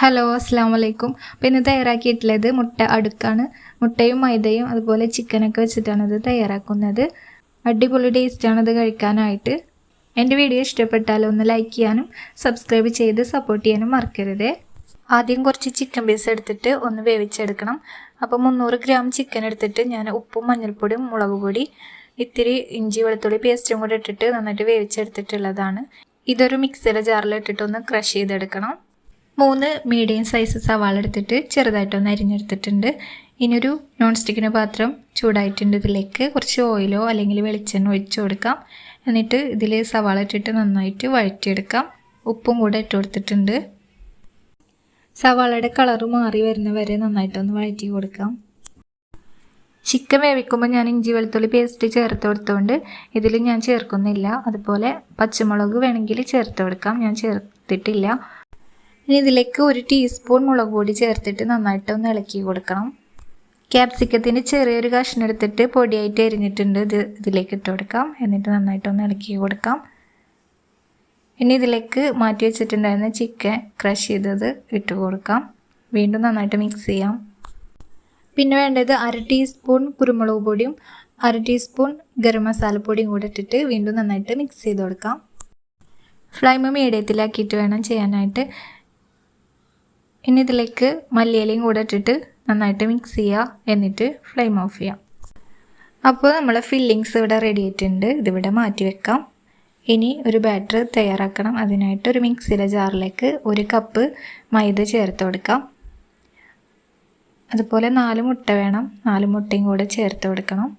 Hello അസ്സാം വലൈക്കും അപ്പോൾ ഇന്ന് തയ്യാറാക്കിയിട്ടുള്ളത് മുട്ട അടുക്കാണ്. മുട്ടയും മൈദയും അതുപോലെ ചിക്കനൊക്കെ വെച്ചിട്ടാണ് ഇത് തയ്യാറാക്കുന്നത്. അടിപൊളി ടേസ്റ്റാണ് ഇത് കഴിക്കാനായിട്ട്. എന്റെ വീഡിയോ ഇഷ്ടപ്പെട്ടാൽ ഒന്ന് ലൈക്ക് ചെയ്യാനും സബ്സ്ക്രൈബ് ചെയ്ത് സപ്പോർട്ട് ചെയ്യാനും മറക്കരുത്. ആദ്യം കുറച്ച് ചിക്കൻ പീസ് എടുത്തിട്ട് ഒന്ന് വേവിച്ചെടുക്കണം. അപ്പോൾ മുന്നൂറ് ഗ്രാം ചിക്കൻ എടുത്തിട്ട് ഞാൻ ഉപ്പും മഞ്ഞൾപ്പൊടിയും മുളക് പൊടി ഇത്തിരി ഇഞ്ചി വെളുത്തുള്ളി പേസ്റ്റും കൂടെ ഇട്ടിട്ട് നന്നായിട്ട് വേവിച്ചെടുത്തിട്ടുള്ളതാണ്. ഇതൊരു മിക്സിയുടെ ജാറിലിട്ടിട്ട് ഒന്ന് ക്രഷ് ചെയ്തെടുക്കണം. മൂന്ന് മീഡിയം സൈസ് സവാള എടുത്തിട്ട് ചെറുതായിട്ടൊന്ന് അരിഞ്ഞെടുത്തിട്ടുണ്ട്. ഇനിയൊരു നോൺ സ്റ്റിക്കിന്റെ പാത്രം ചൂടായിട്ടുണ്ട്. ഇതിലേക്ക് കുറച്ച് ഓയിലോ അല്ലെങ്കിൽ വെളിച്ചെണ്ണ ഒഴിച്ച് കൊടുക്കാം. എന്നിട്ട് ഇതിൽ സവാള ഇട്ടിട്ട് നന്നായിട്ട് വഴറ്റിയെടുക്കാം. ഉപ്പും കൂടെ ഇട്ട് കൊടുത്തിട്ടുണ്ട്. സവാളയുടെ കളറ് മാറി വരുന്ന വരെ നന്നായിട്ടൊന്ന് വഴറ്റി കൊടുക്കാം. ചിക്കൻ വേവിക്കുമ്പോൾ ഞാൻ ഇഞ്ചി വെളുത്തുള്ളി പേസ്റ്റ് ചേർത്ത് കൊടുത്തുകൊണ്ട് ഇതിൽ ഞാൻ ചേർക്കുന്നില്ല. അതുപോലെ പച്ചമുളക് വേണമെങ്കിൽ ചേർത്ത് കൊടുക്കാം. ഞാൻ ചേർത്തിട്ടില്ല. ഇനി ഇതിലേക്ക് ഒരു ടീസ്പൂൺ മുളക് പൊടി ചേർത്തിട്ട് നന്നായിട്ട് ഒന്ന് ഇളക്കി കൊടുക്കണം. ക്യാപ്സിക്കത്തിന്റെ ചെറിയൊരു കഷ്ണം എടുത്തിട്ട് പൊടിയായിട്ട് എരിഞ്ഞിട്ടുണ്ട്. ഇത് ഇതിലേക്ക് ഇട്ട് കൊടുക്കാം. എന്നിട്ട് നന്നായിട്ടൊന്ന് ഇളക്കി കൊടുക്കാം. ഇനി ഇതിലേക്ക് മാറ്റി വെച്ചിട്ടുണ്ടായിരുന്ന ചിക്കൻ ക്രഷ് ചെയ്തത് ഇട്ട് കൊടുക്കാം. വീണ്ടും നന്നായിട്ട് മിക്സ് ചെയ്യാം. പിന്നെ വേണ്ടത് അര ടീസ്പൂൺ കുരുമുളക് പൊടിയും അര ടീസ്പൂൺ ഗരം മസാലപ്പൊടിയും കൂടെ ഇട്ടിട്ട് വീണ്ടും നന്നായിട്ട് മിക്സ് ചെയ്ത് കൊടുക്കാം. ഫ്ലൈമ് മീഡിയത്തിലാക്കിയിട്ട് വേണം ചെയ്യാനായിട്ട്. ഇനി ഇതിലേക്ക് മല്ലിയിലയും കൂടെ ഇട്ടിട്ട് നന്നായിട്ട് മിക്സ് ചെയ്യുക എന്നിട്ട് ഫ്ലെയിം ഓഫ് ചെയ്യാം. അപ്പോൾ നമ്മളെ ഫില്ലിങ്സ് ഇവിടെ റെഡി ആയിട്ടുണ്ട്. ഇതിവിടെ മാറ്റി വെക്കാം. ഇനി ഒരു ബാറ്റർ തയ്യാറാക്കണം. അതിനായിട്ട് ഒരു മിക്സിയിലെ ജാറിലേക്ക് ഒരു കപ്പ് മൈദ ചേർത്ത് കൊടുക്കാം. അതുപോലെ നാല് മുട്ട വേണം. നാല് മുട്ടയും കൂടെ ചേർത്ത് കൊടുക്കണം.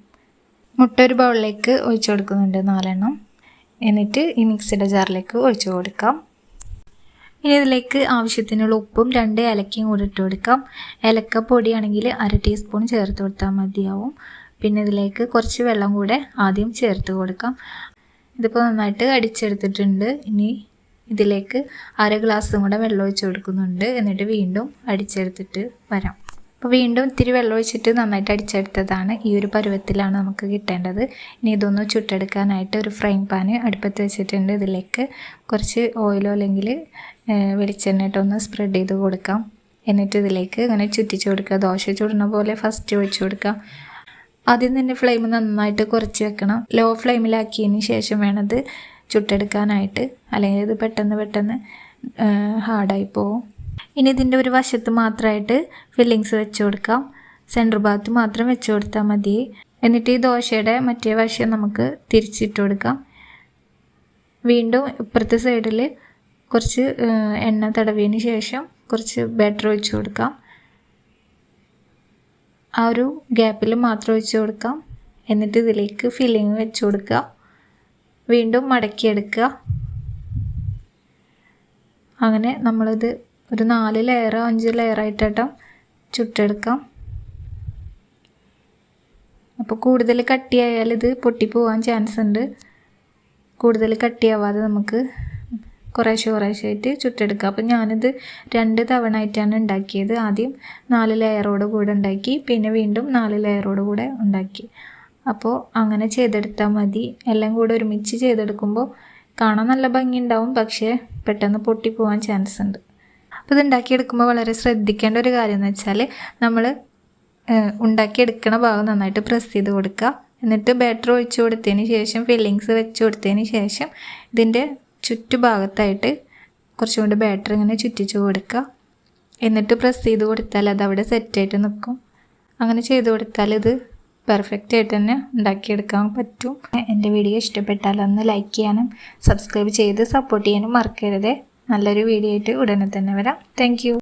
മുട്ട ഒരു ബൗളിലേക്ക് ഒഴിച്ചു കൊടുക്കുന്നുണ്ട് നാലെണ്ണം. എന്നിട്ട് ഈ മിക്സിയുടെ ജാറിലേക്ക് ഒഴിച്ചു കൊടുക്കാം. ഇനി ഇതിലേക്ക് ആവശ്യത്തിനുള്ള ഉപ്പും രണ്ട് ഏലക്കയും കൂടി ഇട്ട് കൊടുക്കാം. ഏലക്ക പൊടിയാണെങ്കിൽ അര ടീസ്പൂൺ ചേർത്ത് കൊടുത്താൽ മതിയാവും. പിന്നെ ഇതിലേക്ക് കുറച്ച് വെള്ളം കൂടെ ആദ്യം ചേർത്ത് കൊടുക്കാം. ഇതിപ്പോൾ നന്നായിട്ട് അടിച്ചെടുത്തിട്ടുണ്ട്. ഇനി ഇതിലേക്ക് അര ഗ്ലാസ്സും കൂടെ വെള്ളം ഒഴിച്ച് കൊടുക്കുന്നുണ്ട്. എന്നിട്ട് വീണ്ടും അടിച്ചെടുത്തിട്ട് വരാം. അപ്പോൾ വീണ്ടും ഇത്തിരി വെള്ളം ഒഴിച്ചിട്ട് നന്നായിട്ട് അടിച്ചെടുത്തതാണ് ഈ ഒരു പരുവത്തിലാണ് നമുക്ക് കിട്ടേണ്ടത്. ഇനി ഇതൊന്ന് ചുട്ടെടുക്കാനായിട്ട് ഒരു ഫ്രൈ പാന് അടുപ്പത്ത് വെച്ചിട്ടുണ്ട്. ഇതിലേക്ക് കുറച്ച് ഓയിലോ അല്ലെങ്കിൽ വെളിച്ചെണ്ണ ഇട്ടൊന്ന് സ്പ്രെഡ് ചെയ്ത് കൊടുക്കാം. എന്നിട്ട് ഇതിലേക്ക് ഇങ്ങനെ ചുറ്റിച്ച് കൊടുക്കുക. ദോശ ചുടുന്ന പോലെ ഫസ്റ്റ് ഒഴിച്ച് കൊടുക്കാം ആദ്യം തന്നെ ഫ്ലെയിം നന്നായിട്ട് കുറച്ച് വെക്കണം. ലോ ഫ്ലെയിമിലാക്കിയതിന് ശേഷം വേണത് ചുട്ടെടുക്കാനായിട്ട്. അല്ലെങ്കിൽ ഇത് പെട്ടെന്ന് പെട്ടെന്ന് ഹാർഡായി പോവും. ഇനി ഇതിന്റെ ഒരു വശത്ത് മാത്രമായിട്ട് ഫില്ലിങ്സ് വെച്ച് കൊടുക്കാം. സെന്റർ ഭാഗത്ത് മാത്രം വെച്ച് കൊടുത്താൽ മതി. എന്നിട്ട് ഈ ദോശയുടെ മറ്റേ വശം നമുക്ക് തിരിച്ചിട്ട് കൊടുക്കാം. വീണ്ടും ഇപ്പുറത്തെ സൈഡിൽ കുറച്ച് എണ്ണ തടവിയതിന് ശേഷം കുറച്ച് ബാറ്റർ ഒഴിച്ച് കൊടുക്കാം. ആ ഒരു ഗ്യാപ്പിൽ മാത്രം ഒഴിച്ച് കൊടുക്കാം. എന്നിട്ട് ഇതിലേക്ക് ഫില്ലിങ് വെച്ച് കൊടുക്കുക. വീണ്ടും മടക്കിയെടുക്കുക. അങ്ങനെ നമ്മളിത് ഒരു നാല് ലെയറോ അഞ്ച് ലെയറോ ലെയറായിട്ടോ ചുട്ടെടുക്കാം. അപ്പോൾ കൂടുതൽ കട്ടിയായാൽ ഇത് പൊട്ടിപ്പോവാൻ ചാൻസ് ഉണ്ട്. കൂടുതൽ കട്ടിയാവാതെ നമുക്ക് കുറേശ്ശെ കുറേശ്ശെ ആയിട്ട് ചുട്ടെടുക്കാം. അപ്പോൾ ഞാനിത് രണ്ട് തവണ ആയിട്ടാണ് ഉണ്ടാക്കിയത്. ആദ്യം നാല് ലെയറോട് കൂടെ ഉണ്ടാക്കി പിന്നെ വീണ്ടും നാല് ലെയറോട് കൂടെ ഉണ്ടാക്കി. അപ്പോൾ അങ്ങനെ ചെയ്തെടുത്താൽ മതി. എല്ലാം കൂടെ ഒരുമിച്ച് ചെയ്തെടുക്കുമ്പോൾ കാണാൻ നല്ല ഭംഗി ഉണ്ടാവും പക്ഷേ പെട്ടെന്ന് പൊട്ടിപ്പോവാൻ ചാൻസ് ഉണ്ട്. അപ്പോൾ ഇത് ഉണ്ടാക്കിയെടുക്കുമ്പോൾ വളരെ ശ്രദ്ധിക്കേണ്ട ഒരു കാര്യം എന്ന് വെച്ചാൽ നമ്മൾ ഉണ്ടാക്കിയെടുക്കണ ഭാഗം നന്നായിട്ട് പ്രസ് ചെയ്ത് കൊടുക്കുക എന്നിട്ട് ബാറ്റർ ഒഴിച്ച് കൊടുത്തതിന് ശേഷം ഫില്ലിങ്സ് വെച്ച് കൊടുത്തതിന് ശേഷം ഇതിന്റെ ചുറ്റുഭാഗത്തായിട്ട് കുറച്ചും കൂടി ബാറ്റർ ഇങ്ങനെ ചുറ്റിച്ച് കൊടുക്കുക എന്നിട്ട് പ്രസ് ചെയ്ത് കൊടുത്താൽ അത് അവിടെ സെറ്റായിട്ട് നിൽക്കും അങ്ങനെ ചെയ്ത് കൊടുത്താൽ ഇത് പെർഫെക്റ്റ് ആയിട്ട് തന്നെ ഉണ്ടാക്കിയെടുക്കാൻ പറ്റും. എന്റെ വീഡിയോ ഇഷ്ടപ്പെട്ടാൽ ഒന്ന് ലൈക്ക് ചെയ്യാനും സബ്സ്ക്രൈബ് ചെയ്ത് സപ്പോർട്ട് ചെയ്യാനും മറക്കരുത്. നല്ലൊരു വീഡിയോ ആയിട്ട് ഉടനെ തന്നെ വരാം. താങ്ക്